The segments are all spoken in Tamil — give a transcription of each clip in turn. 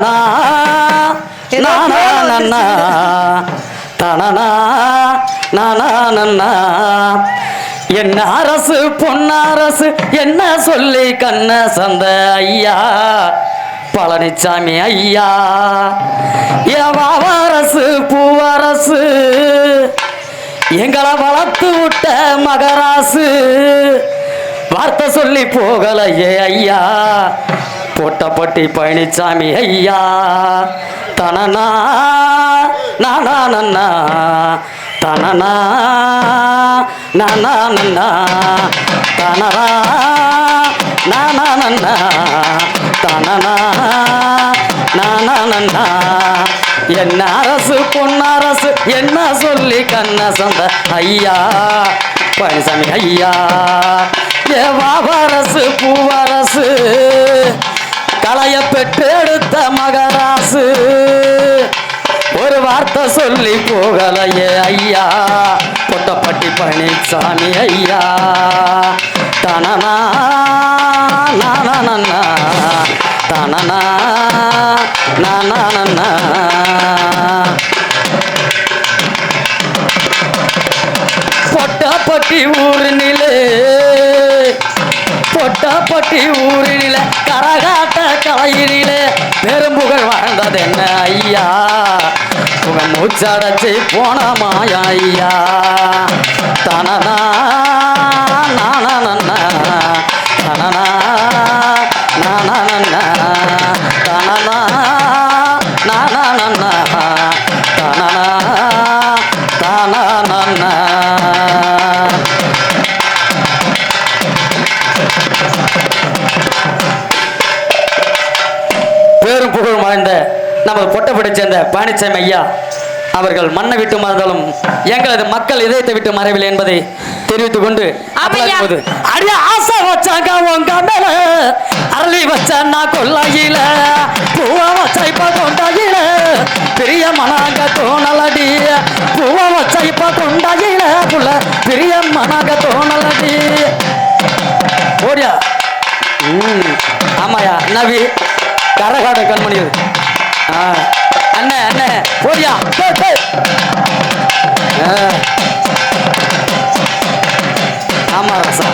நானா தனனா நானா என்ன அரசு பொன்னரசு என்ன சொல்லி கண்ண சந்த ஐயா? பழனிசாமி ஐயா. ஏவாவரசு பூவரசு. எங்களை வளர்த்து விட்ட மகராசு. வார்த்தை சொல்லி போகலையே ஐயா. போட்டப்பட்டி பழனிசாமி ஐயா தனனா நானா நன்னா தனனா நானா நன்னா தனரா நானா நன்னா தனனா நானா நன்னா என்ன அரசு பொன்னரசு என்ன சொல்லி கண்ண சொந்த ஐயா பழனிசாமி ஐயா ஏ வாவரசு பூவரசு களைய பெற்றெடுத்த மகராசு. ஒரு வார்த்தை சொல்லி போகலையே ஐயா. பொட்டப்பட்டி பழனிசாமி ஐயா. தனனா நானா தனனா நானா நன்னா பொட்டப்பட்டி ஊரினிலே பொட்டப்பட்டி ஊரினிலே கரகாட்ட கலையினிலே பெரும்புகழ் வாழ்ந்தது என்ன ஐயா? உங்க மூச்சடைச்சி போன மாயா ஐயா. தனனா நானா நன்னா தனனா நானா நன்னா தனனா நானா நன்னா தனனா பொட்டப்படி சேர்ந்த பழனிசாமி ஐயா அவர்கள் மண்ணை விட்டு மறந்தாலும் எங்களது மக்கள் இதயத்தை விட்டு மறைவில்லை என்பதை தெரிவித்துக் கொண்டு அடிய ஆசை வச்சாங்க உங்க மேல அரளி வச்ச நான் கொல்லையில பூவா வச்ச இப்ப கொண்டாயில பெரிய மனாக தோணலடி பூவா வச்ச இப்ப கொண்டாயில புள்ள பெரிய மனாக தோணலடி ஓடியா? ஆமாயா நவி கரகாட கண்மணி. ஆ. அண்ணன் அண்ணன் போடியா ஆமா ராசா.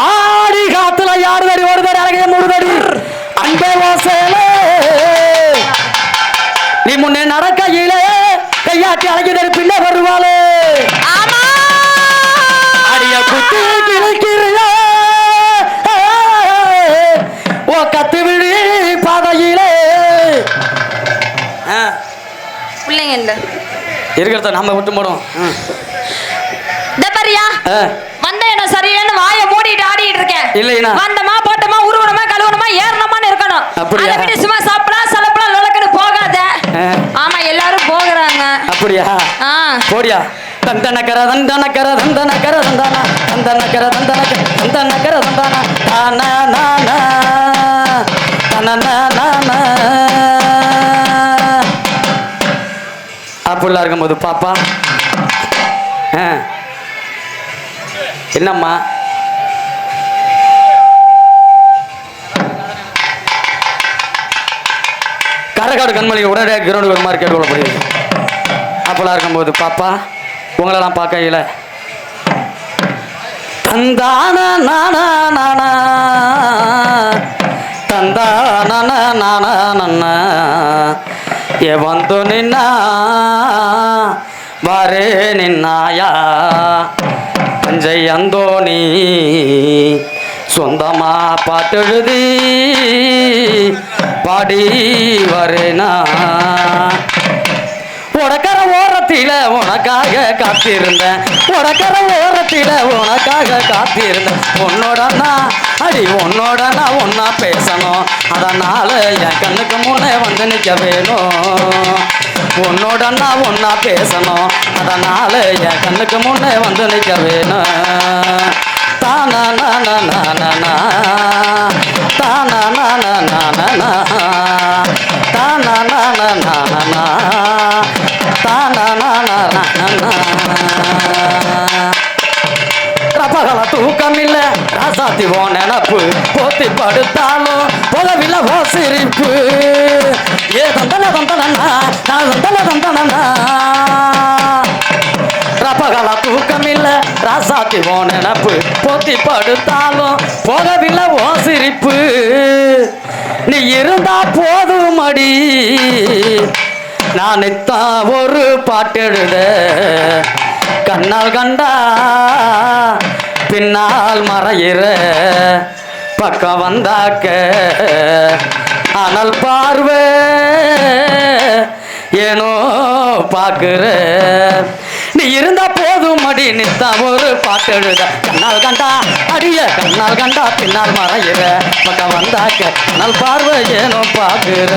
ஆடி காத்துல யாரு தடி ஒரு தடி அழகிய மூணு தடி. அன்பே வாசலே. நீ முன்னே நடக்கையிலே கையாட்டி அழகிதறி பின்னே இல்ல. இருக்கிறத நம்ம விட்டு போடும் இந்த பாரியா ஆ, வந்த இடம் சரியில்லைன்னு வாயை மூடிட்டு ஆடிட்டு இருக்கேன். இல்லைண்ணா. வந்தமா போட்டமா உருவனமா கழுவணுமா ஏறணுமான்னு இருக்கணும். அப்படியா? விட்டு சும்மா சாப்பிடலாம் சலப்பலாம் லொலக்குன்னு போகாத. ஆமா எல்லாரும் போகிறாங்க. அப்படியா? போடியா? தந்தனக்கர தந்தனக்கர தந்தனக்கர தந்தானா. தந்தனக்கர தந்தனக்கர தந்தனக்கர தந்தானா. தானா நானா தனனா நானா புள்ளாக இருக்கும்போது பாப்பா ஆ என்னம்மா? காரைக்காடு கண்மணிக்கு உடனடியாக கிரௌண்டு வருமாறு கேட்டுக்கொள்ளப்படுகிறது அப்போலாம் இருக்கும்போது பாப்பா உங்களெல்லாம் பார்க்கல தந்தான நானா நானா தந்தான நானா நன்னா ஏ வந்து நின்னா ಬಾರೇ ನಿನ್ನಾಯ தஞ்சை அந்தோணி சொந்தமா பாட்டெழுதி பாடி வரேனா உடக்கர ஓரத்தில உனக்காக காத்திருந்தேன் உடக்கர ஓரத்தில உனக்காக காத்திருந்தேன் உன்னோட நான் அடி உன்னோட நான் ஒன்னா பேசணும் அதனால என் கண்ணுக்கு முன்னே வந்து நிற்க வேணும் உன்னோட நான் ஒன்னா பேசணும் அதனால என் கண்ணுக்கு முன்னே வந்து நிற்க வேணும் தானா நானா நானா தானா நானா நானா தானா நானா நானா தானா நானா நானா பகல தூக்கம் இல்ல ராசாத்தி ஓ நினப்பு போத்தி படுத்தாலும் போகவில்லை ஓ சிரிப்பு ஏ தந்தன தந்தனா நான் தந்தன தந்தனா பகல தூக்கம் இல்ல ராசாத்தி ஓ நினப்பு போத்தி படுத்தாலும் போகவில்லை ஓ சிரிப்பு நீ இருந்தா போதும் அடி நான் தான் ஒரு பாட்டெழுத. கண்ணால் கண்டா பின்னால் மறையிற பக்கம் வந்தாக்க. ஆனால் பார்வை ஏனோ பார்க்குற. நீ இருந்தா போதும் அடி நித்தா ஒரு பாட்டு எழுத. கண்ணால் கண்டா அடிய கண்ணால் கண்டா பின்னால் மறையிற பக்கம் வந்தாக்க. கண்ணால் பார்வை ஏனோ பார்க்குற.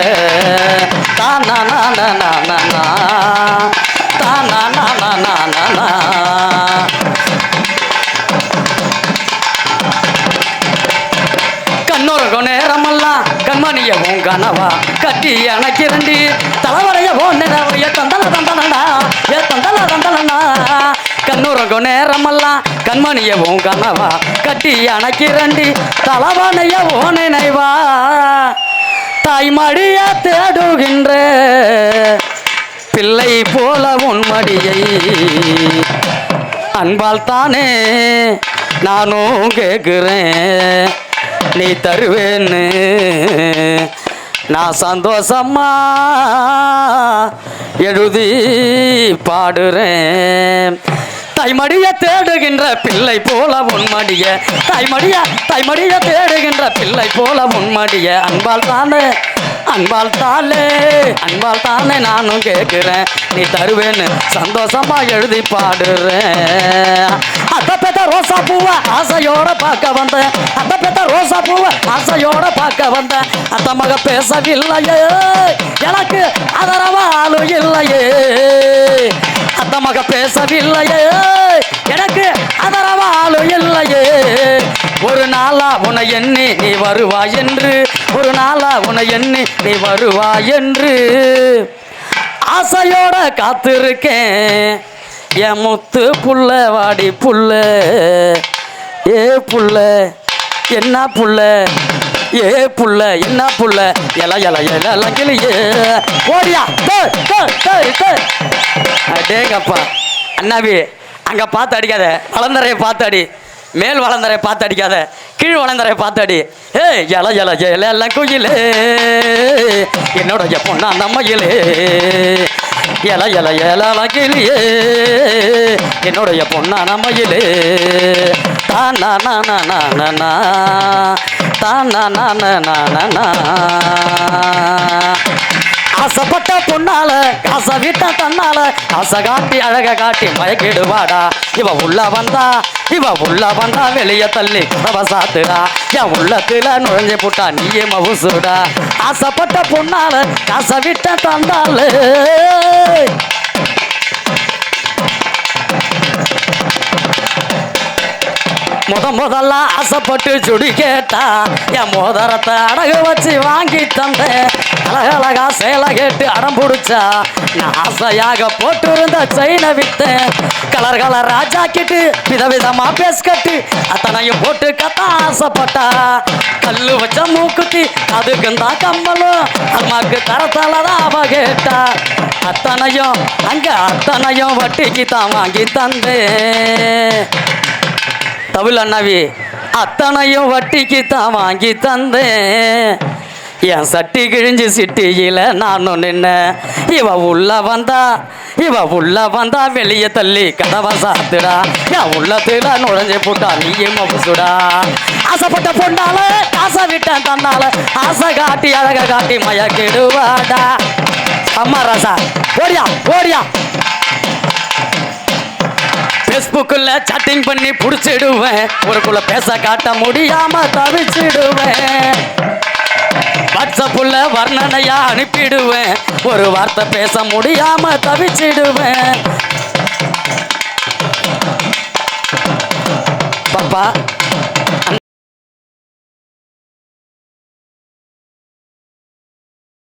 கண்ணோரகம் நேரமெல்லாம் கண்மணியவும் கனவா. கட்டி எனக்கு இரண்டி தலைவனையவும் நினைவா. தாய்மடிய தேடுகின்ற பிள்ளை போல உன்மடியை அன்பால் தானே நானும் கேட்குறேன். நீ தருவேன்னு நான் சந்தோஷமா எழுதி பாடுறேன். தாய்மடிய தேடுகின்ற பிள்ளை போல உன்மடிய. தாய்மடிய தாய்மடிய தேடுகின்ற பிள்ளை போல உன்மடிய. அன்பால் தானே அன்பால் தாலே அன்பால் தானே நானும் கேட்குறேன். நீ தருவேன்னு சந்தோஷமா எழுதி பாடுறேன். அத்த பெத்த ரோசா பூவை ஆசையோட பார்க்க வந்தேன். அத்த பெத்த ரோசா பூவை ஆசையோட பார்க்க வந்தேன். அத்த மக பேசவில்லையே. எனக்கு அதரவாலும் இல்லையே. அந்த மக பேசவில்லையே. எனக்கு அதரவாலும் இல்லையே. ஒரு நாளா உன எண்ணி நீ வருவாய் என்று. ஒரு நாளா உன எண்ணி நீ வருவாய் என்று. ஆசையோட காத்திருக்கேன். என் முத்து புள்ள வாடி புள்ள. ஏ புள்ள என்ன புள்ள? ஏ புள்ள என்ன புள்ள? எல எல எல லங்கிலியே ஓடியா அடேங்கப்பா. அண்ணாவி அங்கே பார்த்து அடிக்காத. வளர்ந்தரைய பார்த்து அடி. மேல் வளர்ந்தரைய பார்த்து அடிக்காத. கீழ் வளர்ந்தரைய பார்த்து அடி. ஏய் எல எல எல எல்லாம் குயிலே. என்னோட பொண்ணா நம்ம இலே இல இல இலகிலே என்னுடைய பொன்னான மயிலே. தானா நானா நானா தானா நானா நானா ஆசைப்பட்ட பொண்ணால காசை விட்ட தன்னால ஆசை காட்டி அழக காட்டி மயக்கிடுவாடா. இவ உள்ள வந்தா இவ உள்ள வந்தா வெளிய தள்ளி கதவை சாத்துடா. என் உள்ளத்துல நுழைஞ்சு போட்டா நீயே மவுசுடா. ஆசைப்பட்ட பொண்ணால காசை விட்ட தந்தால முத முதல்ல ஆசைப்பட்டு சுடி கேட்டா என் மோதரத்தை அடகு வச்சு வாங்கி தந்தேன் அழகழகா சேலை கேட்டு அடம் பிடிச்சா நான் ஆசையாக போட்டு இருந்த செயினை வித்தேன். கலர் கலர் ராஜா கிட்டு விதவிதமா பேஸ் கட்டு அத்தனையும் போட்டு கத்த ஆசைப்பட்டா. கல்லு வச்ச மூக்குத்தி அதுக்கு தான் கம்மலும் அம்மாக்கு தரத்தாலதான் அவ கேட்டா. அத்தனையும் அங்க அத்தனையும் வட்டிக்கு தான் வாங்கி தந்தேன். தமிழ் அண்ணாவி அத்தனையும் வட்டிக்கு தான் வாங்கி தந்தேன் என் சட்டி கிழிஞ்சு சிட்டியில் நானும் நின்ன இவ உள்ள வந்தா இவ உள்ள வந்தா வெளியே தள்ளி கதவை சாத்துடா என் உள்ளத்துல நுழைஞ்சு போட்டா நீயே மபுசுடா ஆசைப்பட்ட பொண்ணால காசை விட்டேன் தந்தால ஆசை காட்டி அழக காட்டி மயக்கிடுவாடா அம்மா ராசா ஓடியா ஓடியா ஃபேஸ்புக்கில் சாட்டிங் பண்ணி பிடிச்சிடுவேன். ஊருக்குள்ள பேச காட்ட முடியாம தவிச்சிடுவேன். வாட்ஸ்அப்புல வர்ணனையா அனுப்பிடுவேன். ஒரு வார்த்தை பேச முடியாம தவிச்சிடுவேன். பாப்பா